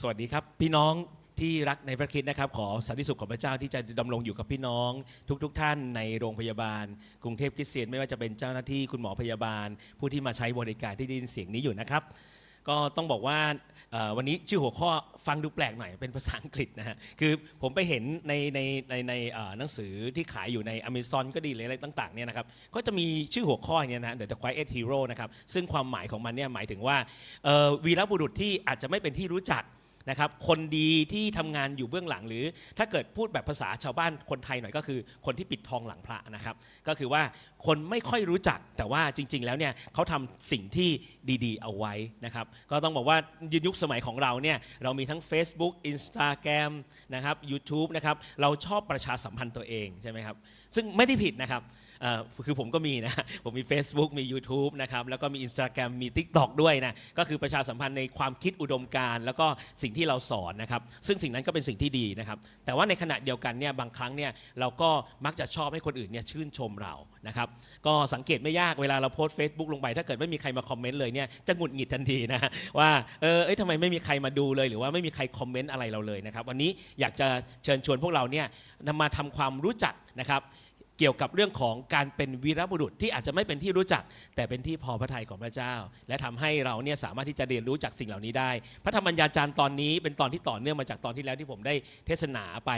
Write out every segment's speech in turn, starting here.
สวัสดีครับ พี่น้องที่รักในพระคิดนะครับ ขอสันติสุขของพระเจ้าที่จะดำรงอยู่กับพี่น้อง ทุกๆทท่านในโรงพยาบาล กรุงเทพคริสเตียนไม่ว่าจะเป็นเจ้าหน้าที่คุณหมอพยาบาล ผู้ที่มาใช้บริการที่ได้ยินเสียงนี้อยู่นะครับ ก็ต้องบอกว่าวันนี้ชื่อหัวข้อฟังดูแปลกหน่อยเป็นภาษาอังกฤษนะฮะคือผมไปเห็นในในในในหนังสือที่ขายอยู่ใน Amazon ก็ดีหรือะไรต่างๆเนี่ยนะครับก็จะมีชื่อหัวข้ออย่างเงี้ยนะ The Quiet Hero นะครับซึ่งความหมายของมันเนี่ยหมายถึงว่าวีรบุรุษที่อาจจะไม่เป็นที่รู้จัก นะครับคนดีที่ทำงานอยู่เบื้องหลัง หรือถ้าเกิดพูดแบบภาษาชาวบ้านคนไทยหน่อยก็คือ คนที่ปิดทองหลังพระนะครับ ก็คือว่าคนไม่ค่อยรู้จักแต่ว่าจริง ๆ แล้วเนี่ยเขาทำสิ่งที่ดีๆ เอาไว้นะครับ ก็ต้องบอกว่ายุคสมัยของเราเนี่ยเรามีทั้ง Facebook Instagram นะครับ YouTube นะครับเราชอบประชาสัมพันธ์ตัวเองใช่ไหมครับซึ่งไม่ได้ผิดนะครับ คือผมก็มีนะ ผมมี Facebook มี YouTube นะครับ แล้วก็มี Instagram มี TikTok ด้วยนะ ก็คือประชาสัมพันธ์ในความคิดอุดมการณ์แล้วก็สิ่งที่เราสอนนะครับ ซึ่งสิ่งนั้นก็เป็นสิ่งที่ดีนะครับ แต่ว่าในขณะเดียวกันเนี่ยบางครั้งเนี่ยเราก็มักจะชอบให้คนอื่นเนี่ยชื่นชมเรานะครับ ก็สังเกตไม่ยากเวลาเราโพสต์ Facebook ลงไป ถ้าเกิดไม่มีใครมาคอมเมนต์เลยเนี่ยจะหงุดหงิดทันทีนะว่าเออเอ้ยทำไมไม่มีใครมาดูเลย หรือว่าไม่มีใครคอมเมนต์อะไรเราเลยนะครับวันนี้อยากจะเชิญชวนพวกเราเนี่ยนำมาทำความรู้จักนะครับ กี่ยวกับเรื่องของการเป็นวีรบุรุษที่อาจจะไม่เป็นที่รู้จัก แต่เป็นที่พอพระทัยของพระเจ้า และทำให้เราเนี่ยสามารถที่จะเรียนรู้จากสิ่งเหล่านี้ได้ พระธรรมัญญาจารย์ตอนนี้เป็นตอนที่ต่อเนื่องมาจากตอนที่แล้วที่ผมได้เทศนาไป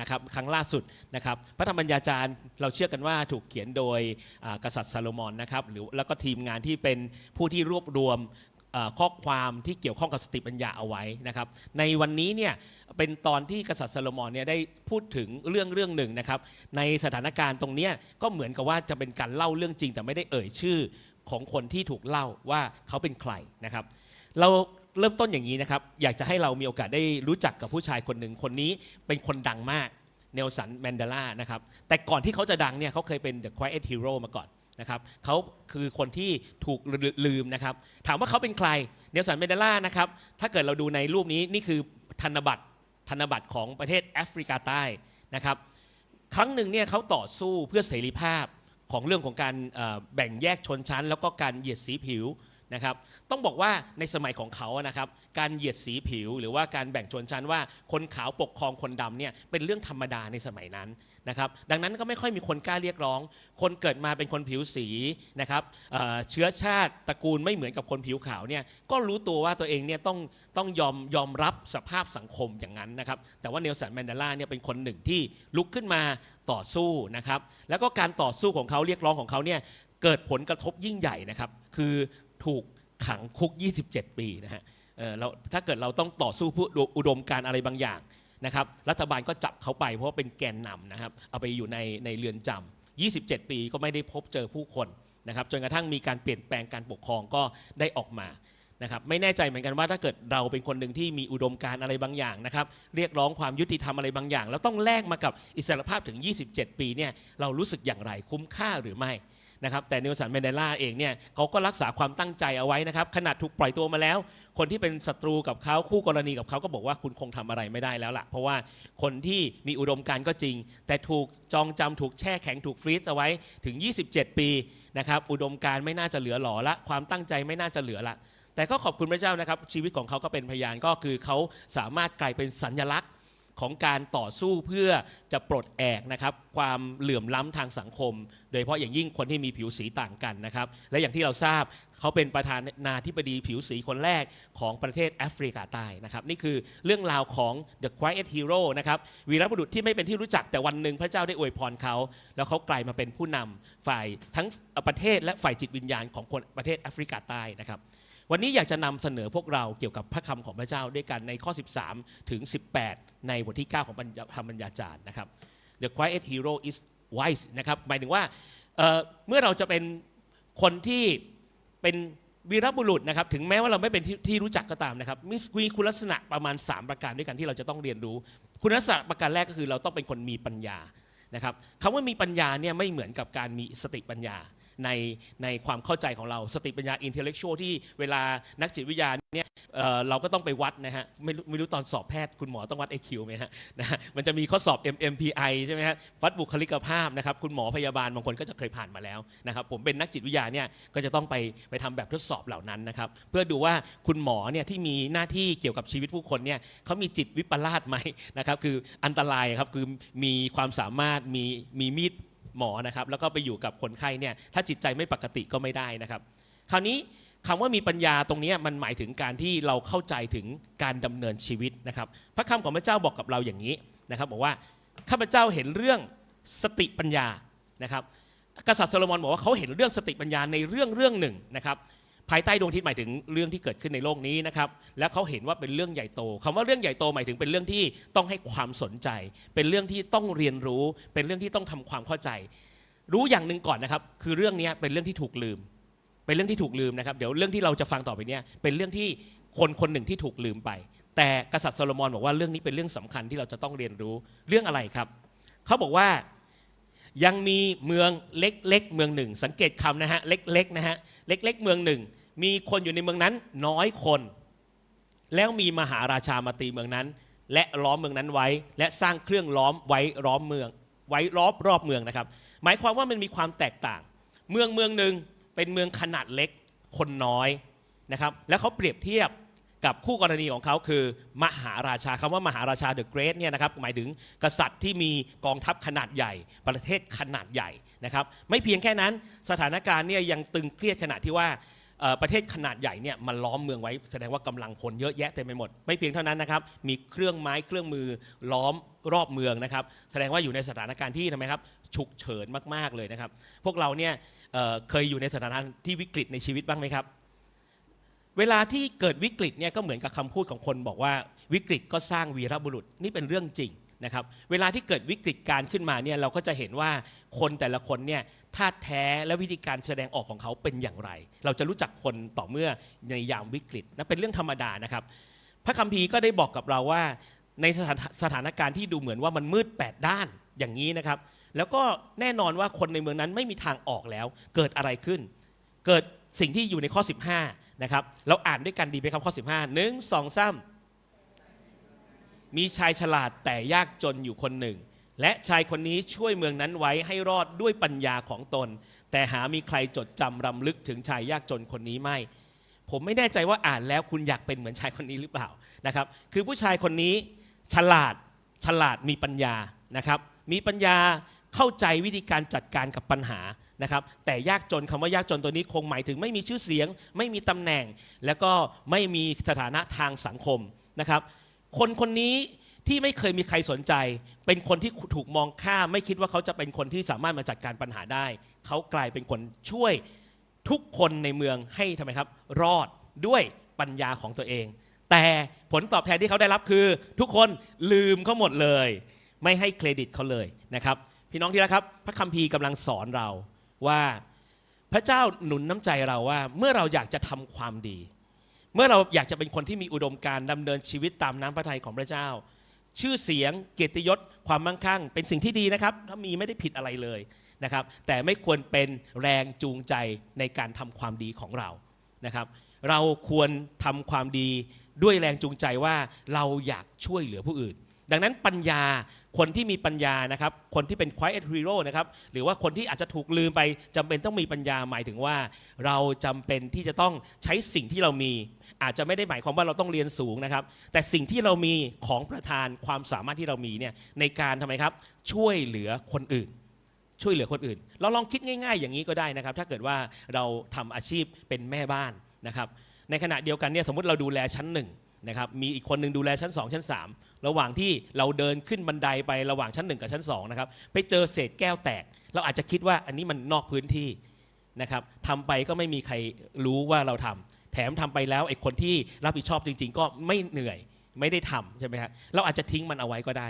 นะครับครั้งล่าสุดนะครับพระธรรมัญญาจารย์เราเชื่อกันว่าถูกเขียนโดยอ่ากษัตริย์ซาโลมอนนะครับหรือแล้วก็ทีมงานที่เป็นผู้ที่รวบรวม ข้อความที่เกี่ยวข้องกับสติปัญญาเอาไว้นะครับ ในวันนี้เนี่ยเป็นตอนที่กษัตริย์ซาโลมอนเนี่ยได้พูดถึงเรื่องเรื่องหนึ่งนะครับ ในสถานการณ์ตรงนี้ก็เหมือนกับว่าจะเป็นการเล่าเรื่องจริง แต่ไม่ได้เอ่ยชื่อของคนที่ถูกเล่าว่าเขาเป็นใครนะครับ เราเริ่มต้นอย่างนี้นะครับ อยากจะให้เรามีโอกาสได้รู้จักกับผู้ชายคนหนึ่งคนนี้เป็นคนดังมากเนลสันแมนเดลานะครับแต่ก่อนที่เขาจะดังเนี่ยเขาเคยเป็น The Quiet Hero มาก่อน นะครับเขาคือคนที่ถูกลืมนะครับ ถามว่าเขาเป็นใครเนลสันเมเดล่านะครับ ถ้าเกิดเราดูในรูปนี้นี่คือธนบัตรธนบัตรของประเทศแอฟริกาใต้นะครับ ครั้งหนึ่งเนี่ยเขาต่อสู้เพื่อเสรีภาพของเรื่องของการแบ่งแยกชนชั้น แล้วก็การเหยียดสีผิว นะครับต้องบอกว่าในสมัยของเขานะครับการเหยียดสีผิวหรือว่าการแบ่งชนชั้นว่าคนขาวปกครองคนดำเนี่ยเป็นเรื่องธรรมดาในสมัยนั้นนะครับดังนั้นก็ไม่ค่อยมีคนกล้าเรียกร้อง คนเกิดมาเป็นคนผิวสีนะครับเเชื้อชาติตระกูลไม่เหมือนกับคนผิวขาวเนี่ยก็รู้ตัวว่าตัวเองเนี่ยต้องต้องยอมยอมรับสภาพสังคมอย่างนั้นนะครับแต่ว่าเนลสันแมนเดลาเนี่ยเป็นคนหนึ่งที่ลุกขึ้นมาต่อสู้นะครับแล้วก็การต่อสู้ของเขาเรียกร้องของเขาเนี่ยเกิดผลกระทบยิ่งใหญ่นะครับ คือ ถูกขังคุก 27 ปีนะฮะเออเราถ้าเกิดเราต้องต่อสู้เพื่ออุดมการอะไรบางอย่างนะครับ รัฐบาลก็จับเขาไปเพราะว่าเป็นแกนนำนะครับ เอาไปอยู่ในในเรือนจำ27 ปีก็ไม่ได้พบเจอผู้คนนะครับ จนกระทั่งมีการเปลี่ยนแปลงการปกครองก็ได้ออกมานะครับไม่แน่ใจเหมือนกันว่าถ้าเกิดเราเป็นคนหนึ่งที่มีอุดมการอะไรบางอย่างนะครับ เรียกร้องความยุติธรรมอะไรบางอย่าง แล้วต้องแลกมากับอิสรภาพถึง 27 ปีเนี่ยเรารู้สึกอย่างไรคุ้มค่าหรือไม่ นะครับแต่เนลสันเมนเดล่าเองเนี่ยเขาก็รักษาความตั้งใจเอาไว้นะครับขนาดถูกปล่อยตัวมาแล้ว คนที่เป็นศัตรูกับเขาคู่กรณีกับเขาก็บอกว่าคุณคงทำอะไรไม่ได้แล้วล่ะ เพราะว่าคนที่มีอุดมการณ์ก็จริง แต่ถูกจองจำถูกแช่แข็งถูกฟรีซเอาไว้ถึง 27 ปีนะครับอุดมการณ์ไม่น่าจะเหลือหลอละ ความตั้งใจไม่น่าจะเหลือละ แต่ก็ขอบคุณพระเจ้านะครับชีวิตของเขาก็เป็นพยานก็คือเขาสามารถกลายเป็นสัญลักษณ์ ของการต่อสู้เพื่อจะปลดแอกนะครับความเหลื่อมล้ำทางสังคม โดยเฉพาะอย่างยิ่งคนที่มีผิวสีต่างกันนะครับ และอย่างที่เราทราบเขาเป็นประธานาธิบดีผิวสีคนแรกของประเทศแอฟริกาใต้นะครับ นี่คือเรื่องราวของ The Quiet Hero นะครับวีรบุรุษที่ไม่เป็นที่รู้จักแต่วันหนึ่งพระเจ้าได้อวยพรเขา แล้วเขากลายมาเป็นผู้นำฝ่ายทั้งประเทศและฝ่ายจิตวิญญาณของคนประเทศแอฟริกาใต้นะครับ วันนี้อยากจะนำเสนอพวกเราเกี่ยวกับพระคำของพระเจ้าด้วยกันในข้อ 13 ถึง 18 ในบทที่ 9 ของธรรมบัญญาจารย์นะครับ The quiet hero is wise นะครับหมายถึงว่าเเมื่อเราจะเป็นคนที่เป็นวีรบุรุษนะครับถึงแม้ว่าเราไม่เป็นที่ที่รู้จักก็ตามนะครับมีมีคุณลักษณะประมาณ 3 ประการด้วยกันที่เราจะต้องเรียนรู้ คุณลักษณะประการแรกก็คือเราต้องเป็นคนมีปัญญานะครับคำว่ามีปัญญาเนี่ยไม่เหมือนกับการมีสติปัญญา ในในความเข้าใจของเราสติปัญญาอินเทลเล็กชวลที่เวลานักจิตวิทยาเนี่ยเอ่อเราก็ต้องไปวัดนะฮะไม่รู้ไม่รู้ตอนสอบแพทย์คุณหมอต้องวัด IQ ไหมฮะนะฮะมันจะมีข้อสอบ MMPI ใช่ไหมฮะวัดบุคลิกภาพนะครับคุณหมอพยาบาลบางคนก็จะเคยผ่านมาแล้วนะครับผมเป็นนักจิตวิทยาเนี่ยก็จะต้องไปไปทำแบบทดสอบเหล่านั้นนะครับเพื่อดูว่าคุณหมอเนี่ยที่มีหน้าที่เกี่ยวกับชีวิตผู้คนเนี่ยเขามีจิตวิปลาสไหมนะครับคืออันตรายครับคือมีความสามารถมีมีมีด หมอนะครับแล้วก็ไปอยู่กับคนไข้เนี่ยถ้าจิตใจไม่ปกติก็ไม่ได้นะครับ คราวนี้คำว่ามีปัญญาตรงนี้มันหมายถึงการที่เราเข้าใจถึงการดำเนินชีวิตนะครับ พระคำของพระเจ้าบอกกับเราอย่างนี้นะครับบอกว่าข้าพเจ้าเห็นเรื่องสติปัญญานะครับกษัตริย์โซโลมอนบอกว่าเขาเห็นเรื่องสติปัญญาในเรื่องเรื่องหนึ่งนะครับ ภายใต้ดวงอาทิตย์หมายถึงเรื่องที่เกิดขึ้นในโลกนี้นะครับและเขาเห็นว่าเป็นเรื่องใหญ่โตคำว่าเรื่องใหญ่โตหมายถึงเป็นเรื่องที่ต้องให้ความสนใจ เป็นเรื่องที่ต้องเรียนรู้ เป็นเรื่องที่ต้องทำความเข้าใจ รู้อย่างหนึ่งก่อนนะครับ คือเรื่องนี้เป็นเรื่องที่ถูกลืม เป็นเรื่องที่ถูกลืมนะครับเดี๋ยวเรื่องที่เราจะฟังต่อไปเนี่ยเป็นเรื่องที่คนคนหนึ่งที่ถูกลืมไป แต่กษัตริย์โซโลมอนบอกว่าเรื่องนี้เป็นเรื่องสำคัญที่เราจะต้องเรียนรู้เรื่องอะไรครับเขาบอกว่ายังมีเมืองเล็กๆเมืองหนึ่ง สังเกตคำนะฮะเล็กๆนะฮะเล็กๆเมืองหนึ่ง มีคนอยู่ในเมืองนั้นน้อยคน แล้วมีมหาราชามาตีเมืองนั้น และล้อมเมืองนั้นไว้ และสร้างเครื่องล้อมไว้ล้อมเมือง ไว้รอบรอบเมืองนะครับ หมายความว่ามันมีความแตกต่าง เมืองเมืองหนึ่งเป็นเมืองขนาดเล็กคนน้อยนะครับแล้วเขาเปรียบเทียบกับคู่กรณีของเขาคือ มหาราชาคำว่ามหาราชาเดอะเกรทเนี่ยนะครับหมายถึงกษัตริย์ที่มีกองทัพขนาดใหญ่ ประเทศขนาดใหญ่นะครับไม่เพียงแค่นั้นสถานการณ์เนี่ยยังตึงเครียดขนาดที่ว่า ประเทศขนาดใหญ่เนี่ยมันล้อมเมืองไว้แสดงว่ากำลังพลเยอะแยะเต็มไปหมด ไม่เพียงเท่านั้นนะครับมีเครื่องไม้เครื่องมือล้อมรอบเมืองนะครับ แสดงว่าอยู่ในสถานการณ์ที่ทำไมครับฉุกเฉินมากๆเลยนะครับ พวกเราเนี่ยเเคยอยู่ในสถานการณ์ที่วิกฤตในชีวิตบ้างไหมครับ เวลาที่เกิดวิกฤตเนี่ยก็เหมือนกับคำพูดของคนบอกว่าวิกฤตก็สร้างวีรบุรุษนี่เป็นเรื่องจริง นะครับเวลาที่เกิดวิกฤตการขึ้นมาเนี่ยเราก็จะเห็นว่าคนแต่ละคนเนี่ยท่าแท้และวิธีการแสดงออกของเขาเป็นอย่างไร เราจะรู้จักคนต่อเมื่อในยามวิกฤตนะเป็นเรื่องธรรมดานะครับ พระคัมภีร์ก็ได้บอกกับเราว่า ในสถานสถานการณ์ที่ดูเหมือนว่ามันมืดแปดด้านอย่างนี้นะครับ แล้วก็แน่นอนว่าคนในเมืองนั้นไม่มีทางออกแล้ว เกิดอะไรขึ้น เกิดสิ่งที่อยู่ในข้อ 15นะครับเราอ่านด้วยกันดีไหมครับข้อ 15หนึ่งสองสา มีชายฉลาดแต่ยากจนอยู่คนหนึ่ง และชายคนนี้ช่วยเมืองนั้นไว้ให้รอดด้วยปัญญาของตน แต่หามีใครจดจำรำลึกถึงชายยากจนคนนี้ไม่ ผมไม่แน่ใจว่าอ่านแล้วคุณอยากเป็นเหมือนชายคนนี้หรือเปล่านะครับ คือผู้ชายคนนี้ฉลาดฉลาดมีปัญญานะครับ มีปัญญาเข้าใจวิธีการจัดการกับปัญหานะครับแต่ยากจนคำว่ายากจนตัวนี้คงหมายถึงไม่มีชื่อเสียง ไม่มีตำแหน่ง แล้วก็ไม่มีสถานะทางสังคมนะครับ คนคนนี้ที่ไม่เคยมีใครสนใจ เป็นคนที่ถูกมองข้ามไม่คิดว่าเขาจะเป็นคนที่สามารถมาจัดการปัญหาได้ เขากลายเป็นคนช่วยทุกคนในเมืองให้ทำไมครับ รอดด้วยปัญญาของตัวเอง แต่ผลตอบแทนที่เขาได้รับคือ ทุกคนลืมเขาหมดเลย ไม่ให้เครดิตเขาเลยนะครับ พี่น้องที่รักครับ พระคัมภีร์กำลังสอนเราว่าพระเจ้าหนุนน้ำใจเราว่าเมื่อเราอยากจะทำความดี เมื่อเราอยากจะเป็นคนที่มีอุดมการณ์ดำเนินชีวิตตามน้ำพระทัยของพระเจ้า ชื่อเสียงเกียรติยศความมั่งคั่ง เป็นสิ่งที่ดีนะครับ ถ้ามีไม่ได้ผิดอะไรเลยนะครับ แต่ไม่ควรเป็นแรงจูงใจในการทำความดีของเรานะครับ เราควรทำความดีด้วยแรงจูงใจว่าเราอยากช่วยเหลือผู้อื่น ดังนั้นปัญญาคนที่มีปัญญานะครับคนที่เป็น quiet hero นะครับหรือว่าคนที่อาจจะถูกลืมไปจำเป็นต้องมีปัญญาหมายถึงว่า เราจำเป็นที่จะต้องใช้สิ่งที่เรามี อาจจะไม่ได้หมายความว่าเราต้องเรียนสูงนะครับ แต่สิ่งที่เรามีของประทานความสามารถที่เรามีเนี่ยในการทำไมครับ ช่วยเหลือคนอื่น ช่วยเหลือคนอื่น เราลองคิดง่าย ๆ อย่างนี้ก็ได้นะครับ ถ้าเกิดว่าเราทำอาชีพเป็นแม่บ้านนะครับ ในขณะเดียวกันเนี่ยสมมติเราดูแลชั้นหนึ่ง นะครับมีอีกคนหนึ่งดูแลชั้น 2 ชั้น 3 ระหว่างที่เราเดินขึ้นบันไดไประหว่างชั้น 1 กับชั้น2นะครับไปเจอเศษแก้วแตก เราอาจจะคิดว่าอันนี้มันนอกพื้นที่นะครับทำไปก็ไม่มีใครรู้ว่าเราทำแถมทำไปแล้วไอ้คนที่รับผิดชอบจริง ๆ ก็ไม่เหนื่อยไม่ได้ทำใช่ไหมฮะเราอาจจะทิ้งมันเอาไว้ก็ได้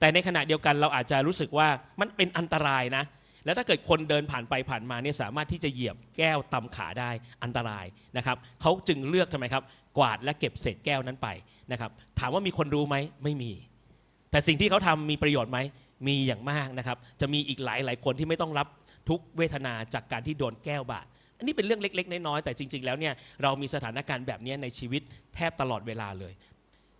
แต่ในขณะเดียวกันเราอาจจะรู้สึกว่ามันเป็นอันตรายนะ แล้วถ้าเกิดคนเดินผ่านไปผ่านมาเนี่ยสามารถที่จะเหยียบแก้วตำขาได้อันตรายนะครับเขาจึงเลือกทำไมครับกวาดและเก็บเศษแก้วนั้นไปนะครับถามว่ามีคนรู้ไหมไม่มี แต่สิ่งที่เขาทำมีประโยชน์ไหมมีอย่างมากนะครับจะมีอีกหลายหลายคนที่ไม่ต้องรับทุกเวทนาจากการที่โดนแก้วบาดอันนี้เป็นเรื่องเล็ก ๆ น้อยๆแต่จริง ๆ แล้วเนี่ยเรามีสถานการณ์แบบนี้ในชีวิตแทบตลอดเวลาเลย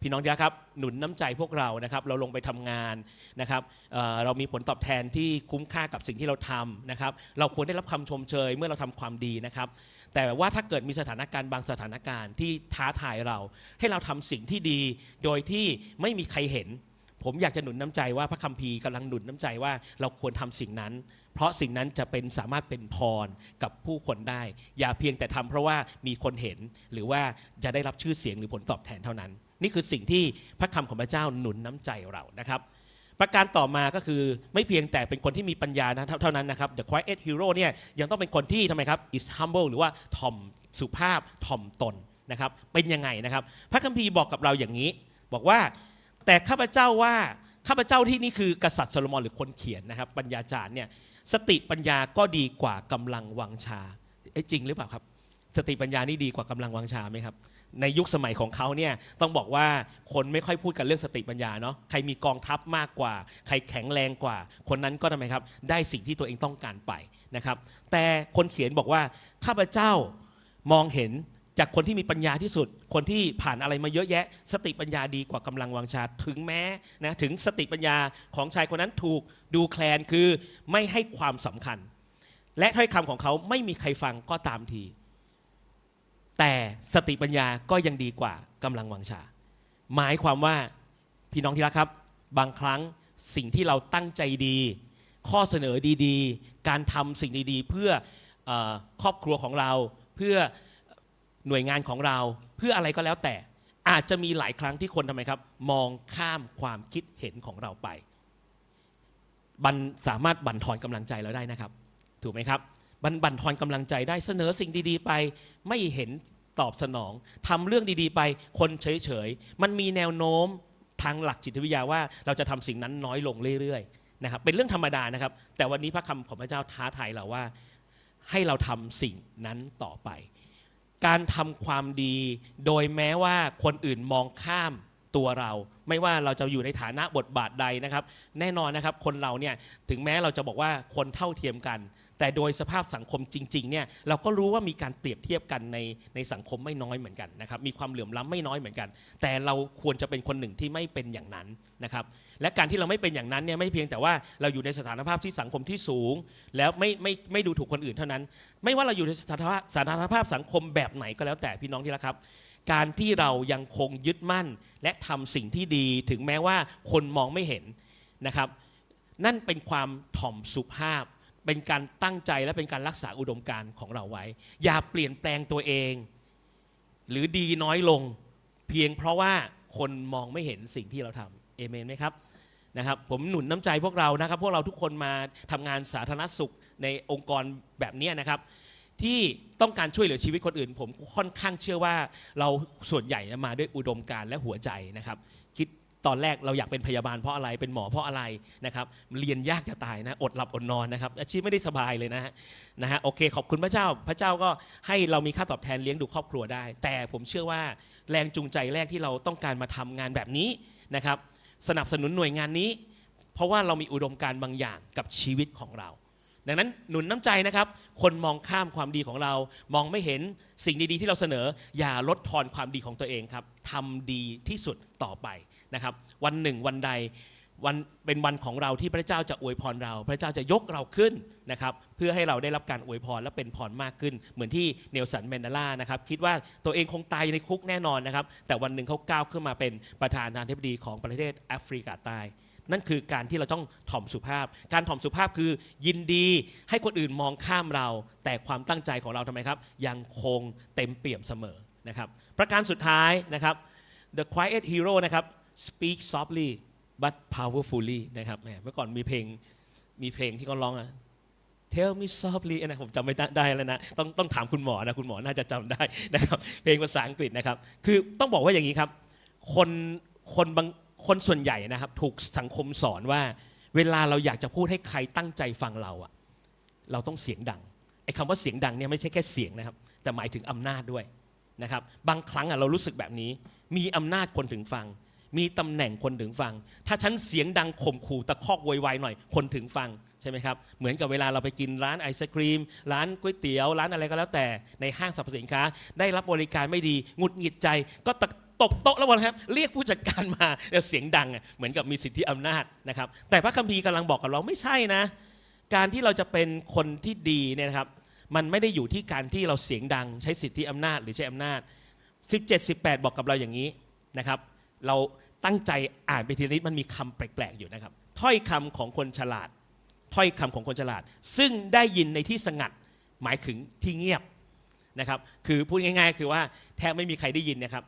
พี่น้องที่รักครับหนุนน้ำใจพวกเรานะครับเราลงไปทำงานนะครับเเรามีผลตอบแทนที่คุ้มค่ากับสิ่งที่เราทำนะครับเราควรได้รับคำชมเชยเมื่อเราทำความดีนะครับ แต่ว่าถ้าเกิดมีสถานการณ์บางสถานการณ์ที่ท้าทายเรา ให้เราทำสิ่งที่ดี โดยที่ไม่มีใครเห็น ผมอยากจะหนุนน้ำใจว่าพระคัมภีร์กำลังหนุนน้ำใจว่าเราควรทำสิ่งนั้น เพราะสิ่งนั้นจะเป็นสามารถเป็นพรกับผู้คนได้ อย่าเพียงแต่ทำเพราะว่ามีคนเห็นหรือว่าจะได้รับชื่อเสียงหรือผลตอบแทนเท่านั้น นี่คือสิ่งที่พระคำของพระเจ้าหนุนน้ำใจเรานะครับ ประการต่อมาก็คือไม่เพียงแต่เป็นคนที่มีปัญญานะเท่านั้นนะครับ The Quiet Hero เนี่ยยังต้องเป็นคนที่ทำไมครับ is humble หรือว่าถ่อมสุภาพถ่อมตนนะครับเป็นยังไงนะครับ พระคัมภีร์บอกกับเราอย่างนี้ บอกว่าแต่ข้าพเจ้าว่าข้าพเจ้าที่นี่คือกษัตริย์โซโลมอนหรือคนเขียนนะครับปัญญาจารย์เนี่ยสติปัญญาก็ดีกว่ากำลังวังชาเอ้จริงหรือเปล่าครับ สติปัญญานี่ดีกว่ากำลังวังชาไหมครับ ในยุคสมัยของเขาเนี่ยต้องบอกว่าคนไม่ค่อยพูดกันเรื่องสติปัญญาเนาะใครมีกองทัพมากกว่า ใครแข็งแรงกว่า คนนั้นก็ทำไมครับได้สิ่งที่ตัวเองต้องการไปนะครับ แต่คนเขียนบอกว่าข้าพเจ้ามองเห็นจากคนที่มีปัญญาที่สุด คนที่ผ่านอะไรมาเยอะแยะ สติปัญญาดีกว่ากำลังวังชา ถึงแม้นะถึงสติปัญญาของชายคนนั้นถูกดูแคลนคือไม่ให้ความสำคัญ และถ้อยคำของเขาไม่มีใครฟังก็ตามที แต่สติปัญญาก็ยังดีกว่ากำลังวังชา หมายความว่าพี่น้องที่รักครับ บางครั้งสิ่งที่เราตั้งใจดี ข้อเสนอดีๆ การทำสิ่งดีๆ เพื่อออครอบครัวของเราเพื่อหน่วยงานของเราเพื่ออะไรก็แล้วแต่ อาจจะมีหลายครั้งที่คนทำไมครับ มองข้ามความคิดเห็นของเราไปบันสามารถบั่นทอนกำลังใจเราได้นะครับ ถูกไหมครับ บันบันทอนกำลังใจได้เสนอสิ่งดีๆ ไป ไม่เห็นตอบสนองทำเรื่องดีๆ ไปคนเฉยๆ มันมีแนวโน้มทางหลักจิตวิทยาว่า เราจะทำสิ่งนั้นน้อยลงเรื่อยๆนะครับเป็นเรื่องธรรมดานะครับ แต่วันนี้พระคำของพระเจ้าท้าทายเราว่า ให้เราทำสิ่งนั้นต่อไป การทำความดีโดยแม้ว่าคนอื่นมองข้ามตัวเราไม่ว่าเราจะอยู่ในฐานะบทบาทใดนะครับ แน่นอนนะครับ คนเราเนี่ยถึงแม้เราจะบอกว่าคนเท่าเทียมกัน แต่โดยสภาพสังคมจริงๆเนี่ยเราก็รู้ว่ามีการเปรียบเทียบกันในในสังคมไม่น้อยเหมือนกันนะครับมีความเหลื่อมล้ำไม่น้อยเหมือนกัน แต่เราควรจะเป็นคนหนึ่งที่ไม่เป็นอย่างนั้นนะครับและการที่เราไม่เป็นอย่างนั้นเนี่ยไม่เพียงแต่ว่าเราอยู่ในสถานภาพที่สังคมที่สูง แล้วไม่ไม่ไม่ดูถูกคนอื่นเท่านั้น ไม่ว่าเราอยู่ในสถานภาพสถานภาพสังคมแบบไหนก็แล้วแต่พี่น้องที่รักครับ การที่เรายังคงยึดมั่น และทำสิ่งที่ดีถึงแม้ว่าคนมองไม่เห็นนะครับ นั่นเป็นความถ่อมสุภาพ เป็นการตั้งใจและเป็นการรักษาอุดมการณ์ของเราไว้ อย่าเปลี่ยนแปลงตัวเอง หรือดีน้อยลง เพียงเพราะว่าคนมองไม่เห็นสิ่งที่เราทำเอเมนไหมครับนะครับผมหนุนน้ำใจพวกเรานะครับ พวกเราทุกคนมาทำงานสาธารณสุขในองค์กรแบบนี้นะครับ ที่ต้องการช่วยเหลือชีวิตคนอื่น ผมค่อนข้างเชื่อว่าเราส่วนใหญ่มาด้วยอุดมการณ์และหัวใจนะครับ ตอนแรกเราอยากเป็นพยาบาลเพราะอะไรเป็นหมอเพราะอะไรนะครับเรียนยากจะตายนะอดหลับอดนอนนะครับอาชีพไม่ได้สบายเลยนะฮะนะฮะโอเค ขอบคุณพระเจ้าพระเจ้าก็ให้เรามีค่าตอบแทนเลี้ยงดูครอบครัวได้ แต่ผมเชื่อว่าแรงจูงใจแรกที่เราต้องการมาทำงานแบบนี้นะครับสนับสนุนหน่วยงานนี้ เพราะว่าเรามีอุดมการณ์บางอย่างกับชีวิตของเราดังนั้นหนุนน้ำใจนะครับ คนมองข้ามความดีของเรา มองไม่เห็นสิ่งดีๆที่เราเสนอ อย่าลดทอนความดีของตัวเองครับทำดีที่สุดต่อไป นะครับวันหนึ่งวันใดวันเป็นวันของเราที่พระเจ้าจะอวยพรเรา พระเจ้าจะยกเราขึ้นนะครับเพื่อให้เราได้รับการอวยพรและเป็นพรมากขึ้น เหมือนที่เนลสันแมนเดลานะครับคิดว่าตัวเองคงตายในคุกแน่นอนนะครับแต่วันหนึ่งเขาก้าวขึ้นมาเป็นประธานาธิบดีของประเทศแอฟริกาใต้นั่นคือการที่เราต้องถ่อมสุภาพ การถ่อมสุภาพคือยินดีให้คนอื่นมองข้ามเรา แต่ความตั้งใจของเราทำไมครับ ยังคงเต็มเปี่ยมเสมอนะครับประการสุดท้ายนะครับ The Quiet Hero นะครับ speak softly but powerfully นะครับแหมเมื่อก่อนมีเพลงมีเพลงที่เขาร้องอะ Tell me softly นะผมจำไม่ได้แล้วนะต้องต้องถามคุณหมอนะคุณหมอน่าจะจำได้นะครับเพลงภาษาอังกฤษนะครับ คือต้องบอกว่าอย่างนี้ครับ คนคนบางคนส่วนใหญ่นะครับ ถูกสังคมสอนว่า เวลาเราอยากจะพูดให้ใครตั้งใจฟังเราอะเราต้องเสียงดังไอ้คำว่าเสียงดังเนี่ยไม่ใช่แค่เสียงนะครับ แต่หมายถึงอำนาจด้วยนะครับ บางครั้งอะเรารู้สึกแบบนี้ มีอำนาจคนถึงฟัง มีตำแหน่งคนถึงฟัง ถ้าฉันเสียงดังข่มขู่ตะคอกโวยวายหน่อยคนถึงฟังใช่ไหมครับ เหมือนกับเวลาเราไปกินร้านไอศครีม ร้านก๋วยเตี๋ยว ร้านอะไรก็แล้วแต่ในห้างสรรพสินค้า ได้รับบริการไม่ดีหงุดหงิดใจ ก็ตะตบโต๊ะแล้วบอครับ เรียกผู้จัดการมาแล้วเสียงดังเหมือนกับมีสิทธิอำนาจนะครับ แต่พระคัมภีร์กำลังบอกกับเราไม่ใช่นะ การที่เราจะเป็นคนที่ดีเนี่ยนะครับ มันไม่ได้อยู่ที่การที่เราเสียงดัง ใช้สิทธิอำนาจหรือใช้อำนาจ 17 18 บอกกับเราอย่างนี้นะครับ เรา ตั้งใจอ่านไปทีนิดมันมีคำแปลกๆอยู่นะครับ ถ้อยคำของคนฉลาด ถ้อยคำของคนฉลาด ซึ่งได้ยินในที่สงัดหมายถึงที่เงียบนะครับ คือพูดง่ายๆ คือว่าแทบไม่มีใครได้ยินนะครับ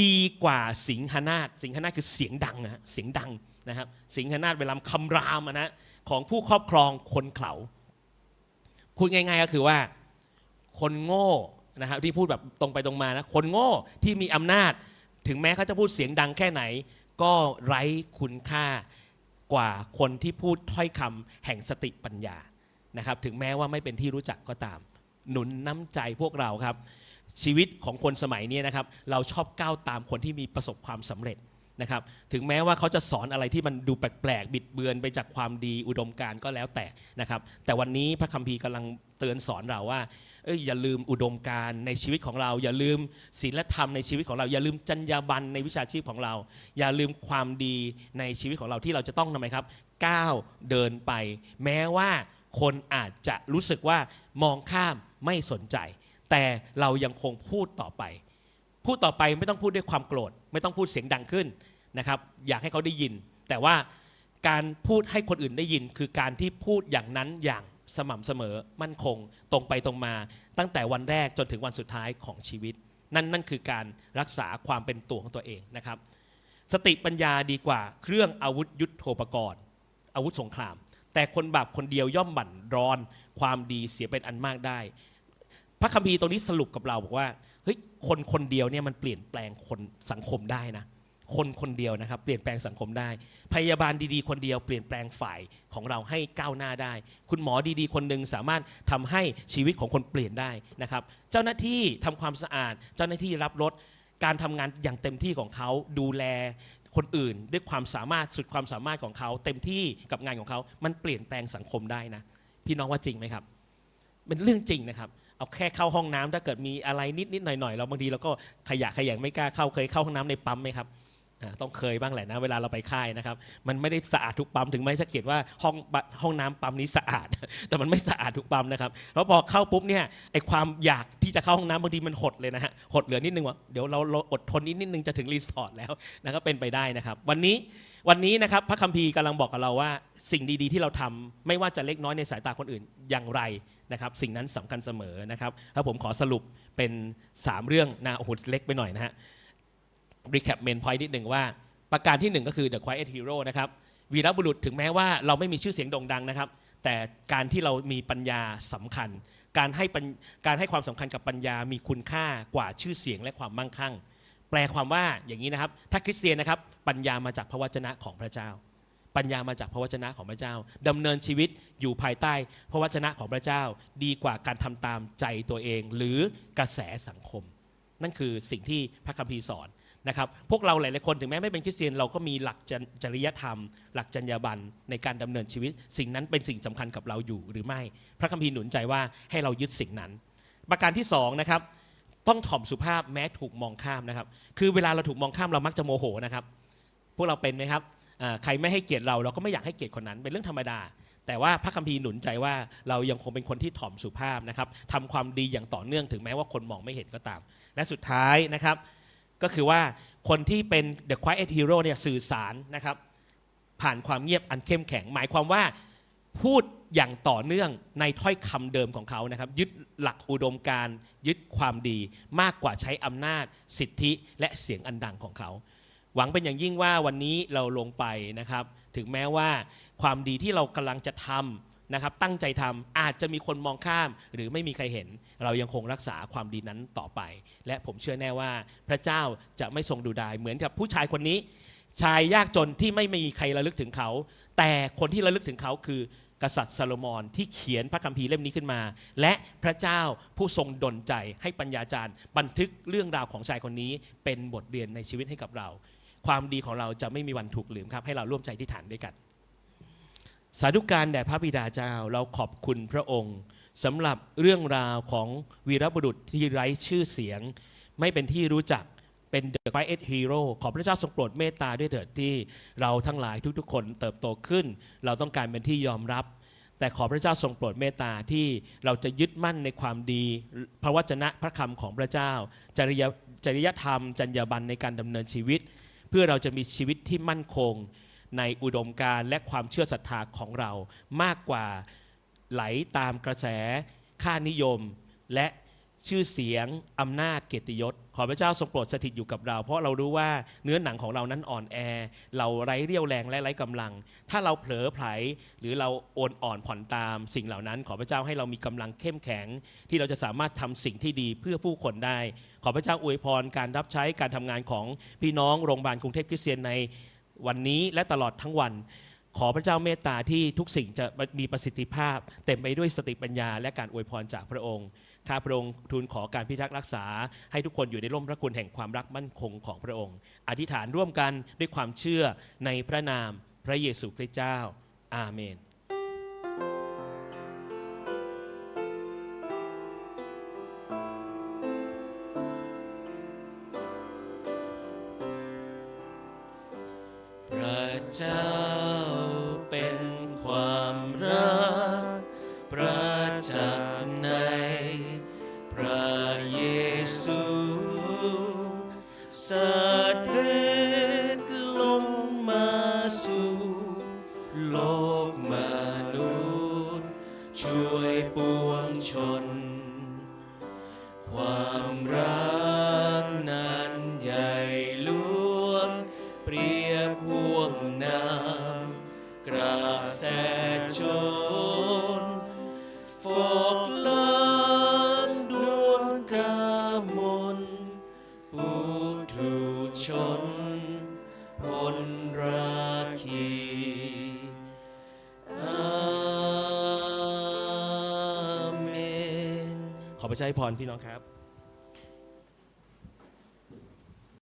ดีกว่าสิงหนาฏสิงหนาฏคือเสียงดังนะเสียงดังนะครับ สิงหนาฏเวลาคำรามอะนะของผู้ครอบครองคนเขาพูดง่าย ๆ ก็คือว่าคนโง่นะครับที่พูดแบบตรงไปตรงมานะคนโง่ที่มีอำนาจ ถึงแม้เขาจะพูดเสียงดังแค่ไหน ก็ไร้คุณค่ากว่าคนที่พูดถ้อยคำแห่งสติปัญญานะครับ ถึงแม้ว่าไม่เป็นที่รู้จักก็ตาม หนุนน้ำใจพวกเราครับ ชีวิตของคนสมัยนี้นะครับ เราชอบก้าวตามคนที่มีประสบความสำเร็จ นะครับถึงแม้ว่าเขาจะสอนอะไรที่มันดูแปลกๆ บิดเบือนไปจากความดีอุดมการก็แล้วแต่นะครับแต่วันนี้พระคัมภีร์กำลังเตือนสอนเราว่าเอ้ยอย่าลืมอุดมการในชีวิตของเรา อย่าลืมศีลธรรมในชีวิตของเรา อย่าลืมจรรยาบรรณในวิชาชีพของเรา อย่าลืมความดีในชีวิตของเราที่เราจะต้องทำไมครับก้าวเดินไป แม้ว่าคนอาจจะรู้สึกว่ามองข้ามไม่สนใจ แต่เรายังคงพูดต่อไป พูดต่อไปไม่ต้องพูดด้วยความโกรธ ไม่ต้องพูดเสียงดังขึ้นนะครับ อยากให้เขาได้ยิน แต่ว่าการพูดให้คนอื่นได้ยิน คือการที่พูดอย่างนั้นอย่างสม่ำเสมอมั่นคง ตรงไปตรงมา ตั้งแต่วันแรกจนถึงวันสุดท้ายของชีวิต นั่นนั่นคือการรักษาความเป็นตัวของตัวเองนะครับ สติปัญญาดีกว่าเครื่องอาวุธยุทโธปกรณ์อาวุธสงคราม แต่คนบาปคนเดียวย่อมบั่นร้อน ความดีเสียเป็นอันมากได้ พระคัมภีร์ตรงนี้สรุปกับเราบอกว่าเฮ้ยคนคนเดียวเนี่ยมันเปลี่ยนแปลงคนสังคมได้นะคนคนเดียวนะครับเปลี่ยนแปลงสังคมได้ พยาบาลดีๆ คนเดียวเปลี่ยนแปลงฝ่ายของเราให้ก้าวหน้าได้ คุณหมอดีๆ คนหนึ่งสามารถทำให้ชีวิตของคนเปลี่ยนได้นะครับ เจ้าหน้าที่ทำความสะอาด เจ้าหน้าที่รับรถการทำงานอย่างเต็มที่ของเขาดูแลคนอื่น ด้วยความสามารถสุดความสามารถของเขาเต็มที่กับงานของเขา มันเปลี่ยนแปลงสังคมได้นะพี่น้องว่าจริงไหมครับเป็นเรื่องจริงนะครับ เอาแค่เข้าห้องน้ำถ้าเกิดมีอะไรนิดนิดๆหน่อยหน่อยๆเราบางทีเราก็ขยะขยงไม่กล้าเข้าเคยเข้าห้องน้ำในปั๊มไหมครับ ต้องเคยบ้างแหละนะเวลาเราไปค่ายนะครับ มันไม่ได้สะอาดทุกปั๊มถึงแม้จะเขียนว่าห้องห้องน้ำปั๊มนี้สะอาด แต่มันไม่สะอาดทุกปั๊มนะครับแล้วพอเข้าปุ๊บเนี่ยไอความอยากที่จะเข้าห้องน้ำบางทีมันหดเลยนะฮะหดเหลือนิดนึงว่าเดี๋ยวเราอดทนนิดนิดนึงจะถึงรีสอร์ทแล้วนะครับเป็นไปได้นะครับ วันนี้วันนี้นะครับพระคัมภีร์กำลังบอกกับเราว่า สิ่งดีๆ ที่เราทำไม่ว่าจะเล็กน้อยในสายตาคนอื่นอย่างไรนะครับสิ่งนั้นสำคัญเสมอนะครับถ้าผมขอสรุปเป็น 3 เรื่องนะโอ้โหเล็กไปหน่อยนะฮะ recap main point นิดหนึ่งว่า ประการที่หนึ่งก็คือ the quiet hero นะครับวีรบุรุษถึงแม้ว่าเราไม่มีชื่อเสียงโด่งดังนะครับ แต่การที่เรามีปัญญาสำคัญ การให้ปัญการให้ความสำคัญกับปัญญามีคุณค่ากว่าชื่อเสียงและความมั่งคั่ง แปลความว่าอย่างนี้นะครับ ถ้าคริสเตียนนะครับ ปัญญามาจากพระวจนะของพระเจ้า ปัญญามาจากพระวจนะของพระเจ้าดำเนินชีวิตอยู่ภายใต้พระวจนะของพระเจ้า ดีกว่าการทำตามใจตัวเอง หรือกระแสสังคม นั่นคือสิ่งที่พระคัมภีร์สอน นะครับพวกเราหลายๆคนถึงแม้ไม่เป็นคริสเตียนเราก็มีหลักจรจริยธรรม หลักจรรยาบรรณในการดำเนินชีวิต สิ่งนั้นเป็นสิ่งสำคัญกับเราอยู่หรือไม่ พระคัมภีร์หนุนใจว่าให้เรายึดสิ่งนั้น ประการที่สองนะครับต้องถ่อมสุภาพแม้ถูกมองข้ามนะครับ คือเวลาเราถูกมองข้ามเรามักจะโมโหนะครับ พวกเราเป็นไหมครับใครไม่ให้เกียรติเราเราก็ไม่อยากให้เกียรติคนนั้นเป็นเรื่องธรรมดา แต่ว่าพระคัมภีร์หนุนใจว่าเรายังคงเป็นคนที่ถ่อมสุภาพนะครับทำความดีอย่างต่อเนื่องถึงแม้ว่าคนมองไม่เห็นก็ตาม และสุดท้ายนะครับ ก็คือว่าคนที่เป็น the quiet hero เนี่ยสื่อสารนะครับ ผ่านความเงียบอันเข้มแข็ง หมายความว่าพูดอย่างต่อเนื่องในถ้อยคำเดิมของเขานะครับ ยึดหลักอุดมการยึดความดีมากกว่าใช้อำนาจสิทธิและเสียงอันดังของเขา หวังเป็นอย่างยิ่งว่าวันนี้เราลงไปนะครับ ถึงแม้ว่าความดีที่เรากำลังจะทำ นะครับตั้งใจทำอาจจะมีคนมองข้าม หรือไม่มีใครเห็น เรายังคงรักษาความดีนั้นต่อไป และผมเชื่อแน่ว่าพระเจ้าจะไม่ทรงดูดายเหมือนกับผู้ชายคนนี้ ชายยากจนที่ไม่มีใครระลึกถึงเขา แต่คนที่ระลึกถึงเขาคือกษัตริย์ซาโลมอนที่เขียนพระคัมภีร์เล่มนี้ขึ้นมา และพระเจ้าผู้ทรงดลใจให้ปัญญาจารย์ บันทึกเรื่องราวของชายคนนี้เป็นบทเรียนในชีวิตให้กับเรา ความดีของเราจะไม่มีวันถูกลืมครับ ให้เราร่วมใจที่ฐานด้วยกัน สาธุการแด่พระบิดาเจ้า เราขอบคุณพระองค์สำหรับเรื่องราวของวีรบุรุษที่ไร้ชื่อเสียง ไม่เป็นที่รู้จักเป็นเดอะไ u เอ็ดฮีโร่ขอพระเจ้าทรงโปรดเมตตาด้วยเถิดที่เราทั้งหลายทุกๆ คนเติบโตขึ้น เราต้องการเป็นที่ยอมรับ แต่ขอพระเจ้าทรงโปรดเมตตาที่เราจะยึดมั่นในความดี พระวจนะพระคำของพระเจ้า จริยจริยธรรม จรรยาบรรณในการดำเนินชีวิต เพื่อเราจะมีชีวิตที่มั่นคง ในอุดมการณ์และความเชื่อศรัทธาของเรา มากกว่าไหลตามกระแส ค่านิยม และชื่อเสียงอำนาจเกียรติยศ ขอพระเจ้าทรงโปรดสถิตอยู่กับเรา เพราะเรารู้ว่าเนื้อหนังของเรานั้นอ่อนแอ เราไร้เรี่ยวแรงและไร้กำลัง ถ้าเราเผลอไผลหรือเราโอนอ่อนผ่อนตามสิ่งเหล่านั้น ขอพระเจ้าให้เรามีกำลังเข้มแข็ง ที่เราจะสามารถทำสิ่งที่ดีเพื่อผู้คนได้ ขอพระเจ้าอวยพรการรับใช้การทำงานของพี่น้องโรงพยาบาลกรุงเทพคริสเตียนใน วันนี้และตลอดทั้งวัน ขอพระเจ้าเมตตาที่ทุกสิ่งจะมีประสิทธิภาพ เต็มไปด้วยสติปัญญาและการอวยพรจากพระองค์ข้าพระองค์ทูลขอการพิทักษ์รักษา ให้ทุกคนอยู่ในร่มพระคุณแห่งความรักมั่นคงของพระองค์ อธิษฐานร่วมกันด้วยความเชื่อในพระนามพระเยซูคริสต์เจ้า อาเมน จ้าให้พรพี่น้องครับ